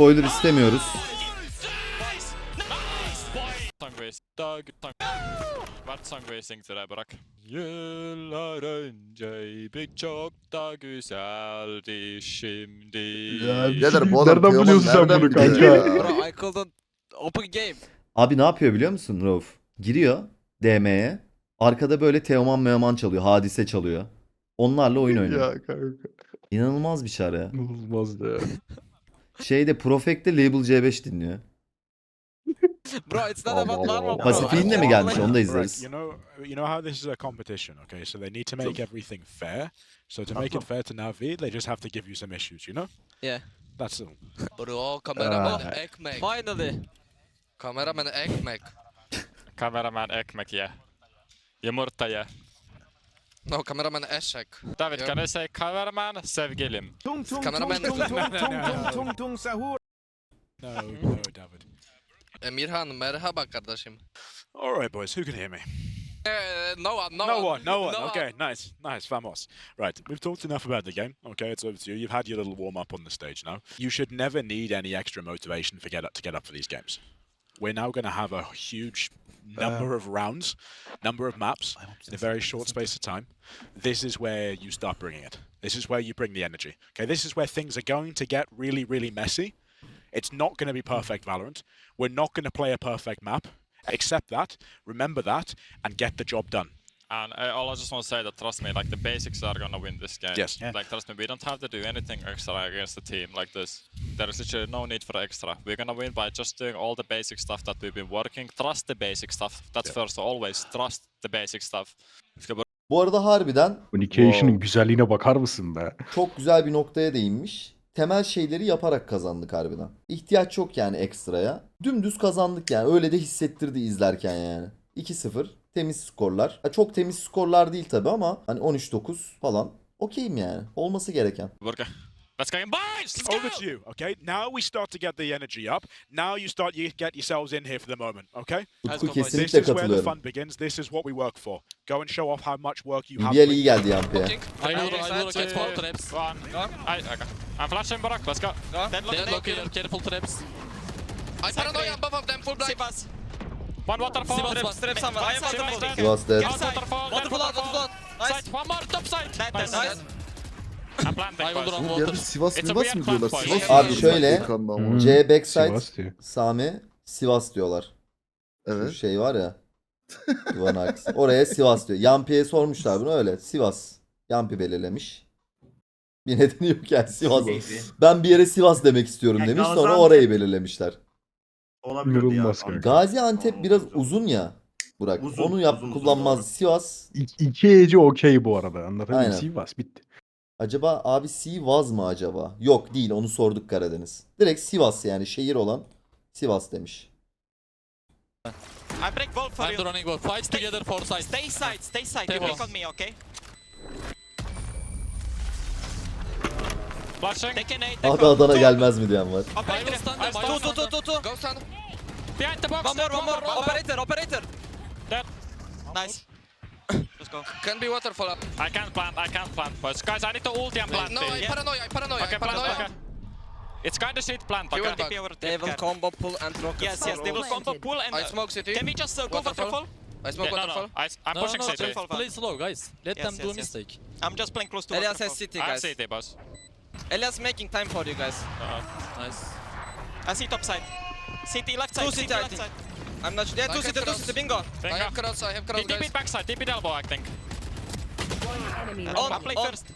Spoiler istemiyoruz. Vart bırak. Yıllar önceydik çok da güzeldi şimdi. Birader bu adam Nereden Teoman biliyorsun sen nereden bunu biliyor kanka? ya? Bro, I called on open game. Abi ne yapıyor biliyor musun Rauf? Giriyor DM'ye. Arkada böyle Teoman Meoman çalıyor. Hadise çalıyor. Onlarla oyun oynuyor. Ya kanka. İnanılmaz bir çare ya. Olmaz ya. Şeyde Profect'te Label C5 dinliyor. Bro, it's not about normal. Pasifiğin de mi gelmiş onu da izleriz. you know, you know how this is a competition, okay? So they need to make everything fair. So to make it fair to Navi, they just have to give you some issues, you know? Yeah. That's all. Bro, kameraman Ah. ekmek. Finally. Kameraman ekmek. Kameraman ekmek ye. Yumurta ye. No, kameraman eşek. David Ja. can I say kameraman sevgilim? Kameraman No, no, David. Emirhan merhaba kardeşim. All right, boys, who can hear me? Eh, no one, no, No one, no one. No Okay, nice, nice, vamos. Right, we've talked enough about the game. Okay, it's over to you. You've had your little warm up on the stage now. You should never need any extra motivation for get up to get up for these games. We're now going to have a huge number of rounds, number of maps in a very short space of time. This is where you start bringing it. This is where you bring the energy. Okay, this is where things are going to get really, really messy. It's not going to be perfect Valorant. We're not going to play a perfect map. Accept that, remember that, and get the job done. And uh, all I just want to say that trust me, like the basics are gonna win this game. Yes. Like trust me, we don't have to do anything extra against a team like this. There is literally no need for extra. We're gonna win by just doing all the basic stuff that we've been working. Trust the basic stuff. That's first always. Trust the basic stuff. Bu arada harbiden Communication'ın Wow. güzelliğine bakar mısın be? çok güzel bir noktaya değinmiş. Temel şeyleri yaparak kazandık harbiden. İhtiyaç yok yani ekstraya. Dümdüz kazandık yani. Öyle de hissettirdi izlerken yani. 2-0 temiz skorlar. Ha, çok temiz skorlar değil tabi ama hani 13-9 falan. Okeyim yani. Olması gereken. Burka. Let's go in boys! Let's Over go! to you, okay? Now we start to get the energy up. Now you start you get yourselves in here for the moment, okay? Utku boys. This kesinlikle is where the fun begins. This is what we work for. Go and show off how much work you have. BBL iyi geldi Yampi'ye. I will, I side, get four traps. One. I, okay. I'm flashing Barak, let's go. Deadlock here, careful traps. I paranoia, both of them full blind. One waterfall. Sivas, strip Sivas, somewhere. I am waterfall. Sivas, dead. One waterfall. Waterfall out, waterfall out. Nice. Side, one more top side. Nice. Nice. I'm planting I will Bu water. Sivas It's a Mivas weird mı diyorlar? Sivas mı Abi diyorlar? şöyle, Ekrandan ama. Hmm. C backside diyor. Sami Sivas diyorlar. Şu Evet. şey var ya. Duvarın arkası. Oraya Sivas diyor. Yampi'ye sormuşlar bunu öyle. Sivas. Yampi belirlemiş. Bir nedeni yok yani Sivas. Ben bir yere Sivas demek istiyorum Yani demiş. Sonra orayı belirlemişler. Olabilir ya. İnanılmaz kanka. Gaziantep biraz uzun ya. Burak. Uzun, Onu yap uzun, uzun, kullanmaz. doğru. Sivas. İki, iki eci okey bu arada. Anladın Aynen. Sivas bitti. Acaba abi Sivas mı acaba? Yok değil onu sorduk Karadeniz. Direkt Sivas yani şehir olan Sivas demiş. I break wall for I'm you. running both. Fight together, four sides. Stay side, stay side. Stay You break wall. on me, okay? Flashing. One. Adana gelmez mi diyen var. I Operator. will stand I. I stand. will Two, two, two, two, two. Go stand. Behind the box. One more, one more. Operator, operator. Dead. Nice. Let's go. Can be waterfall up. I can't plant, I can't plant, boys. Guys, I need to ulti and plant. No, I it. paranoia, I paranoia, Okay, I plant, paranoia. okay. It's kinda shit plant, You okay? TP over They will combo pull and rocket. Yes, yes, they will combo pull and. I smoke city. Can we just uh, go for Waterfall. triple? I smoke Yeah, no, waterfall. no. I, I'm No, pushing no, city. triple. Play slow, guys. Let Yes, them do a yes, yes. mistake. I'm just playing close to Elias waterfall. has city, I have guys. city, boss. Elias making time for you guys. Uh, Nice. I see top side. City left side, Two city city, I left think. side. I'm not sure. Yeah, I two can city, two cross. city, bingo. I Bingo. have cross, I have cross, TP guys. backside, TP elbow, I think. On, I play on, first.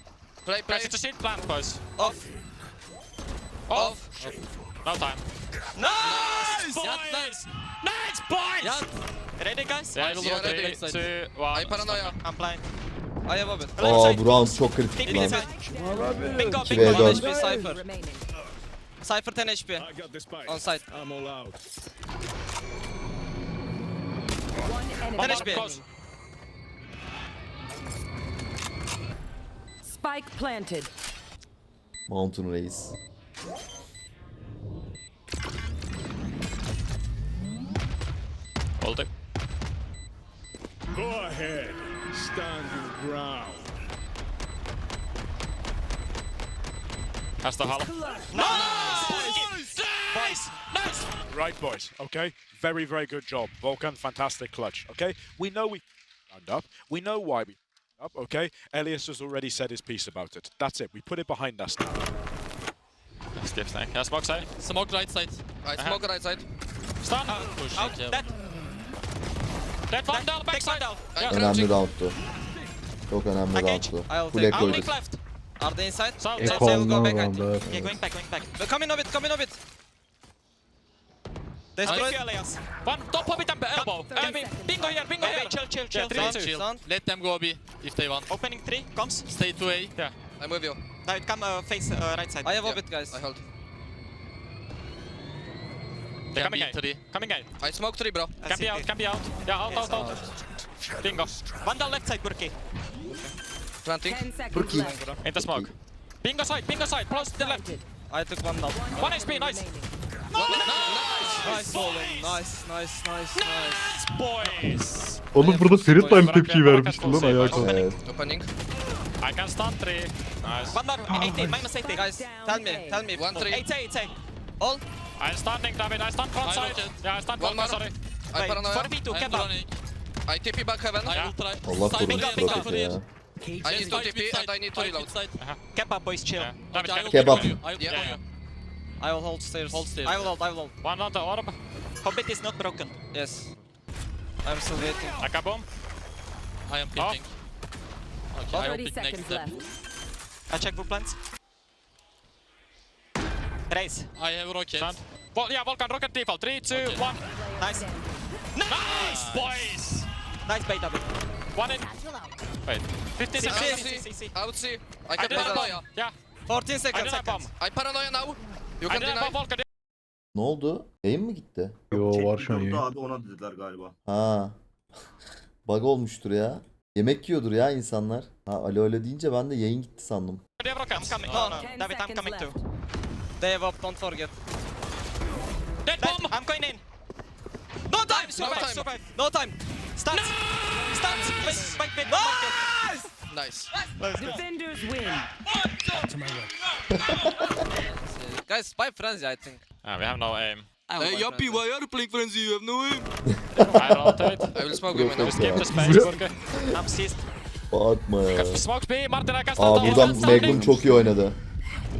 Play, play. Guys, it's a shit plant, boys. off. Off. No time. Nice! Yeah, Boys! nice. Nice, boys! Yeah, Ready, guys? Yeah, I will yeah, rotate three, backside. two, one. I paranoia. I'm blind. I have a bit. Left Aa side. bu round çok kritik TP lan. left side. Bingo, 2 bingo. v 4. HP Cypher. Cypher 10 HP. On site. 10 HP. Close. Spike planted. Mountain Reis. Hold it. Go ahead. Stand your ground. Has the hull. Nice! Nice! Nice! Right, boys. Okay. Very, very good job. Vulcan, fantastic clutch. Okay. We know we round up. We know why we up. Okay. Elias has already said his piece about it. That's it. We put it behind us now. Skip snake. Yeah, smoke side. Smoke right side. I smoke right side. Stun. Pushing oh, Out, Kevin. dead. Dead one down, back Take one side. down. I'm Önemli roundtu. Çok önemli. I'll Kule koyduk. Are they inside? Eko say we'll go back. Yeah, going back, going back. Come in a bit, come in a bit. Destroy. Elias. One top of it and elbow. I mean, bingo here, bingo here. chill, chill, chill. Yeah, three. Let them go B if they want. Opening three, comes. Stay to A. Yeah. I'm with you. David, come uh, face uh, right side. I have Yeah. orbit, guys. I hold. They're Can coming be A. three. Coming A. I smoke three, bro. Can be out, can be out. Yeah, out, out, out. Bingo. One down left side, Burki. Planting. 10 seconds left. In the smoke. Bingo side, bingo side. Close to the left. Planted. I took one down. One HP, nice. remaining. Nice bowling. Nice, nice, nice, nice. Boys. Oğlum burada Ferit Bırak, aynı tepkiyi bırak, vermişti lan bırak, ayağa bırak. kalktı. Evet. Opening. I can stun three. Nice. One more, 80, minus 80. Guys, tell me, tell me. One three. 80, 80. All. I'm stunning, David. I stun front I side. Yeah, I stun One front, more. sorry. I Wait, paranoia. 4v2, I'm kebab. running. I TP back heaven. I will try. Allah Side korusun side Protect mid. ya. I need to fight TP mid and side, I need to fight mid reload. side. Kebab, boys, chill. Yeah. David, Okay, I will Kebab. follow you. I will Yeah. you. I will hold stairs. Hold stairs. I will hold, I will hold. One on the orb. Hobbit is not broken. Yes. I'm still waiting. I kaboom. I am pinching. Okay, I will 30 pick next seconds step. left. I check for plants. Raise. I have rocket. Stun. Vol yeah, Volcan, rocket default. Three, two, Okay. one. Nice. Nice, Boys. Nice bait, David. One in. Wait. 15 See, seconds. see, see. see. I I can didn't have paranoia. bomb. Yeah. 14 I seconds. didn't have bomb. I paranoia now. You I can didn't have deny. bomb, Volcan. Ne oldu? Yayın mı gitti? Yo var şu an Yoktu ya. abi ona dediler galiba. Ha. Bug olmuştur ya. Yemek yiyordur ya insanlar. Ha alo alo deyince ben de yayın gitti sandım. Have I'm coming. No, No, no. no. 10 David, I'm coming too. They have up, don't forget. Dead bomb. I'm going in. No time! Survive, time. survive. No time! Start. Start. Wait, wait, wait. kill. Nice. Defenders win. Guys, spy frenzy, I think. Ah, we have no aim. Hey, Yappy, why are you playing frenzy? You have no aim. I rotate. I will smoke him now. Just keep the space, Burger. I'm seized. Bağırtma ya. Smoke B, Martin, I can Aa buradan. Magnum çok iyi oynadı.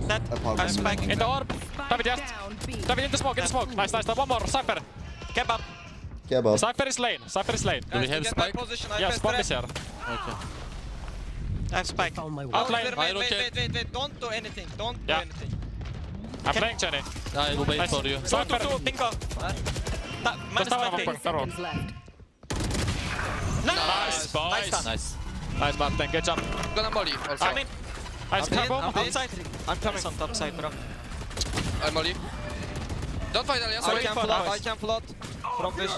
Dead. I'm spiking. In the orb. David, yes. Down B. David, in the smoke, in the smoke. Nice, nice. One more. Cypher. Kebab. Kebap. Cypher is lane. Cypher is lane. Do we have to spike? position, I Yeah, press spawn trap. is here. Okay. I have spike. On my way. Out Wait, lane. wait, wait, wait, wait, wait, don't do anything, don't Yeah. do anything. I'm playing Jenny. I will wait Nice. for you. Two, two, Cypher. two. Bingo. Da- minus have a 20. bomb. 10 seconds left. Nice, boys. Nice Nice, stun. nice Martin. Good job. Gonna molly also. I'm in. Nice I'm in. I'm. Outside. I'm coming on top side, bro. I'm molly. Don't fight Elias. I can now. I can float. From fish.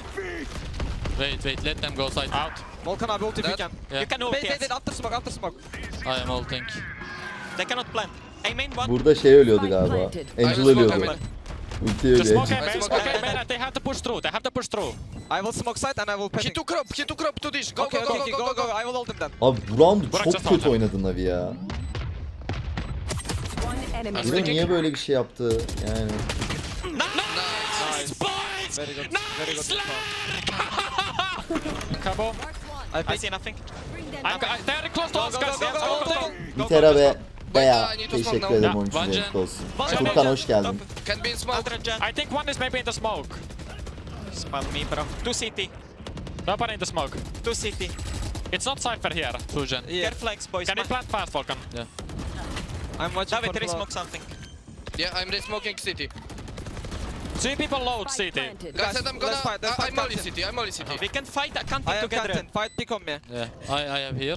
Wait, wait. Let them go side. Out. Volkan abi ult if you can. Yeah. You can ult, yes. wait, after smoke, after smoke. I am ulting. They cannot plant. Aim in one. Burada şey ölüyordu galiba. I Angel ölüyordu. Ulti Just ölüyor smoke Angel. I Smoke man. They have to push through. They have to push through. I will smoke side and I will He panic. took crop. He took crop to dish. Go, Okay, go, go, okay, go, okay, go, go, I will hold him then. Abi bu round çok just kötü oynadın Navi ya. Bir de niye böyle bir şey yaptı yani. Nice. Boys. Very good, good. I I see nothing. I'm, close to us, guys. Yeah. Mitera ve Bea teşekkür ederim Yeah, onun için one renkli gen. olsun. Furkan hoş geldin. Can be in smoke. Ultra jet. I think one is maybe in the smoke. Spam me, bro. Two CT. Nobody in the smoke. Two CT. It's not Cypher here. Two gen. Yeah, Careful X, boys. Can you plant fast, Volkan? I'm watching David, for there is float. smoke something. Yeah, I'm re-smoking city. Three people load planted. Guys, I'm let's gonna. fight, let's I- fight I'm content. city. I'm molly city. We can fight a I canteen have together. content, fight pick on me. Yeah. I, I have here.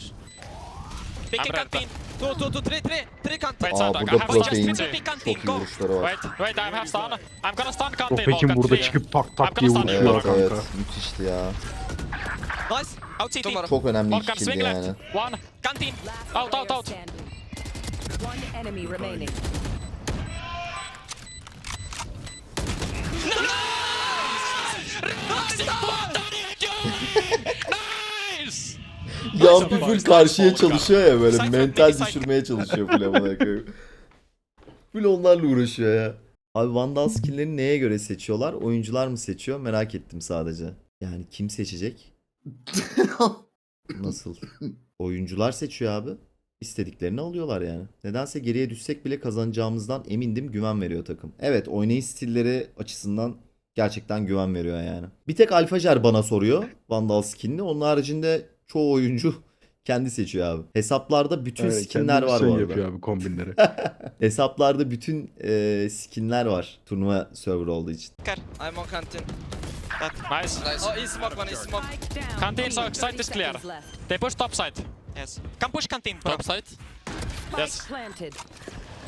Picking canteen. Two, two, two, three, three, three content. Wait, Aa Sandak, I burada have just canteen, iyi go. var. Wait, wait, I have stun. I'm gonna stun Kantin, Pekin burada çıkıp tak tak diye vuruşuyor kanka. evet müthişti ya. Nice. Out CT. Tomorrow. Çok önemli kildi left. yani. One. Canteen. Out, out, out. One enemy remaining. Nice! Yampi full karşıya çalışıyor ya böyle mental düşürmeye çalışıyor full amına koyayım. Full onlarla uğraşıyor ya. Abi Vandal skinlerini neye göre seçiyorlar? Oyuncular mı seçiyor? Merak ettim sadece. Yani kim seçecek? Nasıl? Oyuncular seçiyor abi. İstediklerini alıyorlar yani. Nedense geriye düşsek bile kazanacağımızdan emindim güven veriyor takım. Evet oynayış stilleri açısından gerçekten güven veriyor yani. Bir tek Alfajer bana soruyor Vandal skinini. Onun haricinde çoğu oyuncu kendi seçiyor abi. Hesaplarda bütün Evet, skinler var şey bu arada. yapıyor abi kombinleri. Hesaplarda bütün e, skinler var. Turnuva server olduğu için. I'm on canteen. Nice. Nice. Oh, he smoke one, he smoke. Canteen 30 is clear. They push top side. Yes. Come push canteen, bro. Top side. Yes. planted.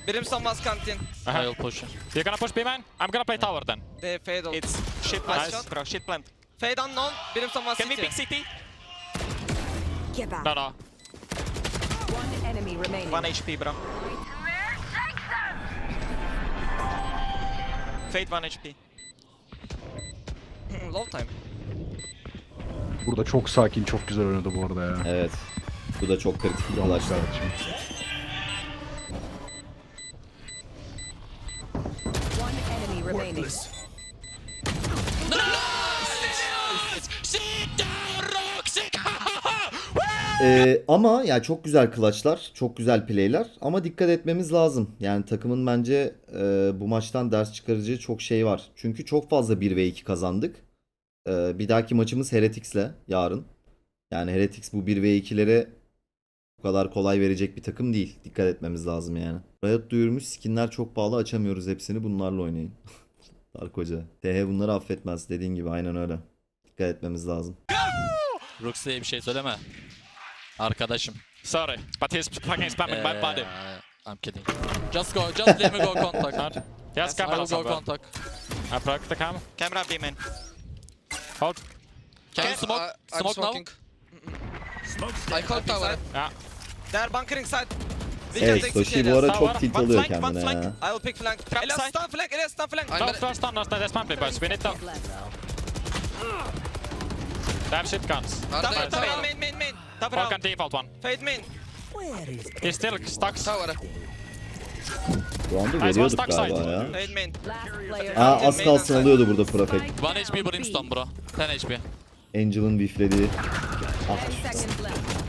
Brimstone was canteen. Uh-huh. I will push. You're gonna push B man? I'm gonna play tower then. They fade ult. It's shit Nice plant, shot. bro. Shit plant. Fade unknown. Brimstone was Can we city. pick city? Get back. No, no. One enemy remaining. One HP, bro. Fade one HP. Low time. Burada çok sakin, çok güzel oynadı bu arada ya. Evet. Bu da çok kritik bir flash. Ee, ama ya çok güzel clutchlar, çok güzel play'ler ama dikkat etmemiz lazım. Yani takımın bence e, bu maçtan ders çıkaracağı çok şey var. Çünkü çok fazla 1 ve 2 kazandık. Ee, bir dahaki maçımız Heretics'le yarın. Yani Heretics bu 1 ve 2'lere bu kadar kolay verecek bir takım değil. Dikkat etmemiz lazım yani. Riot duyurmuş skinler çok pahalı açamıyoruz hepsini bunlarla oynayın. Dark Hoca. TH bunları affetmez dediğin gibi aynen öyle. Dikkat etmemiz lazım. Rooksy'ye bir şey söyleme. Arkadaşım. Sorry, but he's fucking spamming my Ee, body. I'm kidding. Just go, just let me go contact. Not. He has I will go contact. I broke the cam. Camera B main. Hold. Can you Uh, smoke? I- I'm smoke now? smoking. I hold tower. Yeah. They're bunkering side. Evet city bu ara çok tilt oluyor kendine ya. I will pick flank. Side. stun flank. Elias stun flank. Gonna- first stun, no, there's man play, boys. We need to. Have shit guns. Tower, tower, tower? main, main, main. One round. can default one. Fade main. He's still stuck. Tower. Round'u veriyorduk galiba ya. Fade main. Aa az kalsın alıyordu burada Profek. One HP brimstone bro. 10 HP. Angel'ın biflediği. Ten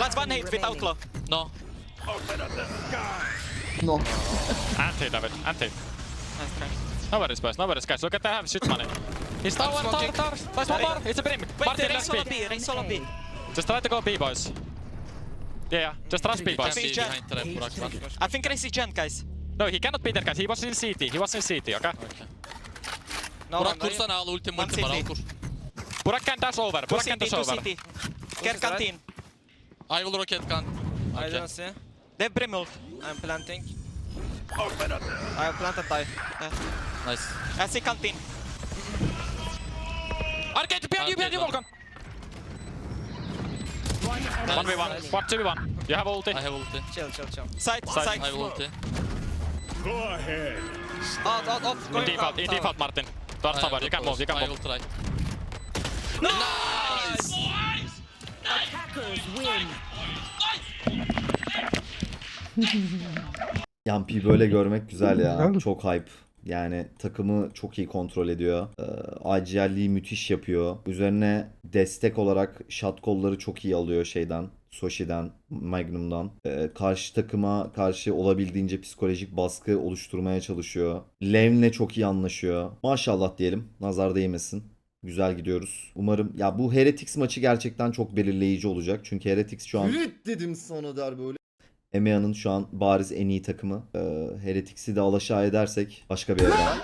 seconds. Let's one hit with outlaw. No. No. Anti, David. Anti. Nice try. Nobody's boys, nobody's guys. Look at they have shit money. He's tower, tower, smoking. tower. Nice one more. It's a brim. Wait, Martin, solo B. B, solo B. Just try to go B, boys. Yeah, yeah. Just rush B, boys. be Jen. behind trap Burak var. I think Rain is Gent, guys. No, he cannot be there, guys. He was in CT. He was in CT, okay? Okay. No Burak no, kursana al ultim One ultim var al city. kur. Burak can dash over. Burak can dash over. city. Care right? canteen. I will rocket can. I Okay. don't see. They have brim ult. I'm planting. I have planted die. Nice. I see canteen. Arcade, behind you, behind you, Volkan. One enemy 1v1. remaining. What 2v1? You have ulti. I have ulti. Chill, chill, chill. Side, Side. side. I have ulti. Out, out, off. In Going default, out, in tower. default, Martin. Towards I tower. have You the can move, you pulse. can I move. will try. Attackers win. Yampi'yi böyle görmek güzel ya. Çok hype. Yani takımı çok iyi kontrol ediyor. Ee, IGL'liği müthiş yapıyor. Üzerine destek olarak shot kolları çok iyi alıyor şeyden. Soshi'den, Magnum'dan. Ee, karşı takıma karşı olabildiğince psikolojik baskı oluşturmaya çalışıyor. Lev'le çok iyi anlaşıyor. Maşallah diyelim. Nazar değmesin. Güzel gidiyoruz. Umarım ya bu Heretics maçı gerçekten çok belirleyici olacak. Çünkü Heretics şu an dedim sana der böyle. EMEA'nın şu an bariz en iyi takımı. Ee, Heretics'i de alaşağı edersek başka bir evren.